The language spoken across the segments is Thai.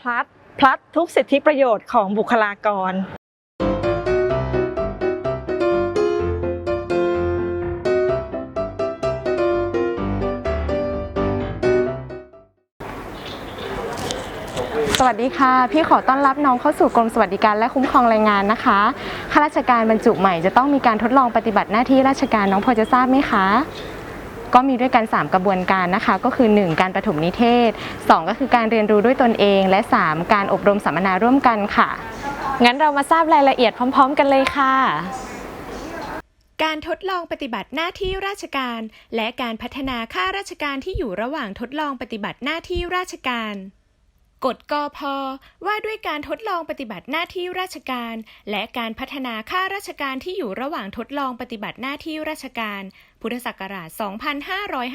พลัดพลัดทุกสิทธิประโยชน์ของบุคลากรสวัสดีค่ะ พี่ขอต้อนรับน้องเข้าสู่กรมสวัสดิการและคุ้มครองแรงงานนะคะข้าราชการบรรจุใหม่จะต้องมีการทดลองปฏิบัติหน้าที่ราชการน้องพอจะทราบไหมคะ ก็มีด้วยกัน 3 กระบวนการนะคะ ก็คือ 1 การประถมนิเทศ 2 ก็คือการเรียนรู้ด้วยตนเอง และ 3 การอบรมสัมมนาร่วมกันค่ะ งั้นเรามาทราบรายละเอียดพร้อม ๆ กันเลยค่ะ การทดลองปฏิบัติหน้าที่ราชการ และการพัฒนาข้าราชการที่อยู่ระหว่างทดลองปฏิบัติหน้าที่ราชการ กฎกอพว่าด้วยการทดลองปฏิบัติหน้าที่ราชการ และการพัฒนาข้าราชการที่อยู่ระหว่างทดลองปฏิบัติหน้าที่ราชการ พุทธศักราช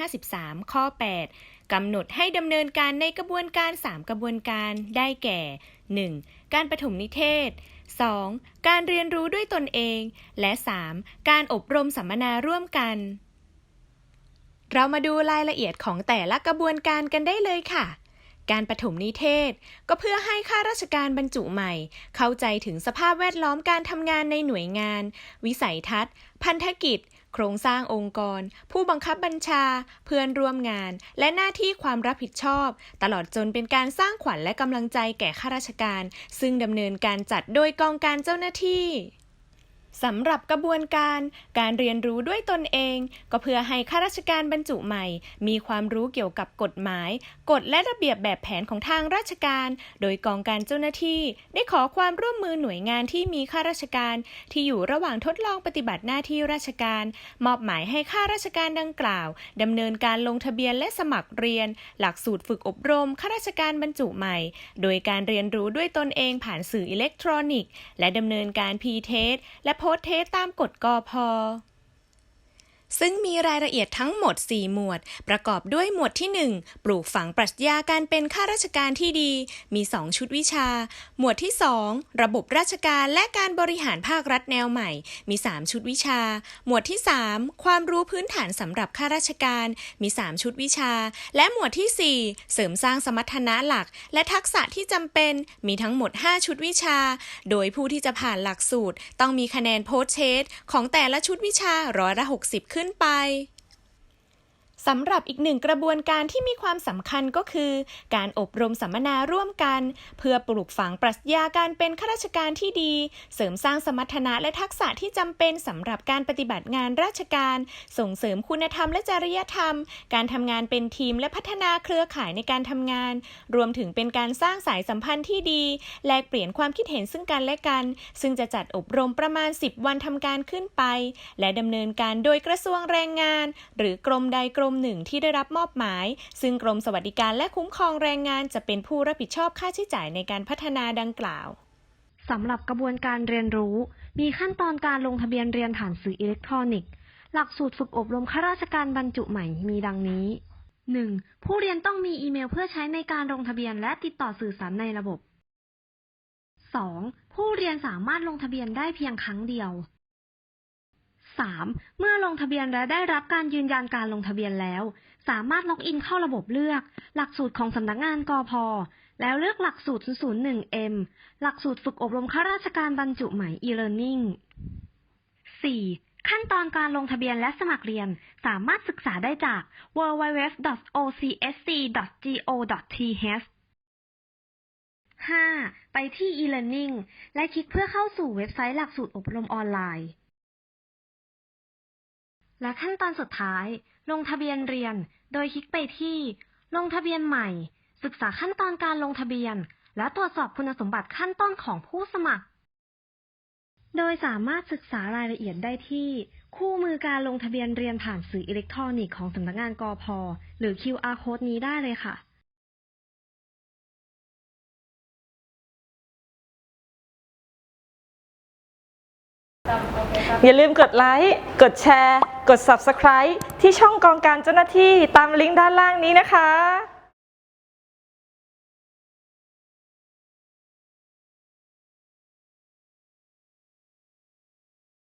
2553 ข้อ 8 กำหนดให้ดำเนินการในกระบวนการ 3 กระบวนการได้แก่ 1. การปฐมนิเทศ 2. การเรียนรู้ด้วยตนเอง และ 3. การอบรมสัมมนาร่วมกัน เรามาดูรายละเอียดของแต่ละกระบวนการกันได้เลยค่ะ การปฐมนิเทศ ก็เพื่อให้ข้าราชการบรรจุใหม่ เข้าใจถึงสภาพแวดล้อมการทำงานในหน่วยงาน วิสัยทัศน์ พันธกิจ โครงสร้างองค์กร ผู้บังคับบัญชา เพื่อนร่วมงาน และหน้าที่ความรับผิดชอบ ตลอดจนเป็นการสร้างขวัญและกำลังใจแก่ข้าราชการ ซึ่งดำเนินการจัดโดยกองการเจ้าหน้าที่ สำหรับกระบวนการการเรียนรู้ด้วยตนเอง ก็เพื่อให้ข้าราชการบรรจุใหม่ มีความรู้เกี่ยวกับกฎหมาย กฎและระเบียบแบบแผนของทางราชการ โดยกองการเจ้าหน้าที่ ได้ขอความร่วมมือหน่วยงานที่มีข้าราชการ ที่อยู่ระหว่างทดลองปฏิบัติหน้าที่ราชการ มอบหมายให้ข้าราชการดังกล่าวดำเนินการลงทะเบียนและสมัครเรียน หลักสูตรฝึกอบรมข้าราชการบรรจุใหม่ โดยการเรียนรู้ด้วยตนเองผ่านสื่ออิเล็กทรอนิกส์ และดำเนินการพีเทสและโพสเทสตามกฎกอพ ซึ่งมีรายละเอียดทั้งหมด 4 หมวด ประกอบด้วยหมวดที่ 1 ปลูกฝังปรัชญาการเป็นข้าราชการที่ดี มี 2 ชุดวิชา หมวดที่ 2 ระบบราชการและการบริหารภาครัฐแนวใหม่ มี 3 ชุดวิชา หมวดที่ 3 ความรู้พื้นฐานสำหรับข้าราชการ มี 3 ชุดวิชา และหมวดที่ 4 เสริมสร้างสมรรถนะหลัก และทักษะที่จำเป็น มีทั้งหมด 5 ชุดวิชา โดยผู้ที่จะผ่านหลักสูตร ต้องมีคะแนนโพสเชสของแต่ละชุดวิชาร้อยละ60ขึ้นขึ้นไป สำหรับอีกหนึ่งกระบวนการที่มีความสำคัญก็คือ การอบรมสัมมนาร่วมกัน เพื่อปลูกฝังปรัชญาการเป็นข้าราชการที่ดี เสริมสร้างสมรรถนะและทักษะที่จำเป็นสำหรับการปฏิบัติงานราชการ ส่งเสริมคุณธรรมและจริยธรรม การทำงานเป็นทีมและพัฒนาเครือข่ายในการทำงาน รวมถึงเป็นการสร้างสายสัมพันธ์ที่ดี แลกเปลี่ยนความคิดเห็นซึ่งกันและกัน ซึ่งจะจัดอบรมประมาณ 10 วันทำการขึ้นไป และดำเนินการโดยกระทรวงแรงงาน หรือกรมใดกรมมหนึ่งที่ได้รับมอบหมาย ซึ่งกรมสวัสดิการและคุ้มครองแรงงานจะเป็นผู้รับผิดชอบค่าใช้จ่ายในการพัฒนาดังกล่าวสำหรับกระบวนการเรียนรู้ มีขั้นตอนการลงทะเบียนเรียนผ่านสื่ออิเล็กทรอนิกส์ หลักสูตรฝึกอบรมข้าราชการบรรจุใหม่มีดังนี้ 1. ผู้เรียนต้องมีอีเมลเพื่อใช้ในการลงทะเบียนและติดต่อสื่อสารในระบบ 2. ผู้เรียนสามารถลงทะเบียนได้เพียงครั้งเดียว 3. เมื่อลงทะเบียนและได้รับการยืนยันการลงทะเบียนแล้ว สามารถล็อกอินเข้าระบบเลือก หลักสูตรของสำนักงานกพแล้วเลือกหลักสูตร 001M หลักสูตรฝึกอบรมข้าราชการบรรจุใหม่ e-learning 4. ขั้นตอนการลงทะเบียนและสมัครเรียน สามารถศึกษาได้จาก www.ocsc.go.th 5. ไปที่ e-learning และคลิกเพื่อเข้าสู่เว็บไซต์หลักสูตรอบรมออนไลน์ และขั้นตอนสุดท้าย ลงทะเบียนเรียน โดยคลิกไปที่ ลงทะเบียนใหม่ ศึกษาขั้นตอนการลงทะเบียน และตรวจสอบคุณสมบัติขั้นต้นของผู้สมัคร โดยสามารถศึกษารายละเอียดได้ที่ คู่มือการลงทะเบียนเรียนผ่านสื่ออิเล็กทรอนิกส์ของสำนักงานกอพหรือ QR code นี้ได้เลยค่ะ อย่าลืมกดไลค์ กดแชร์ กด Subscribe ที่ช่องกองการเจ้าหน้าที่ตามลิงก์ด้านล่างนี้นะคะ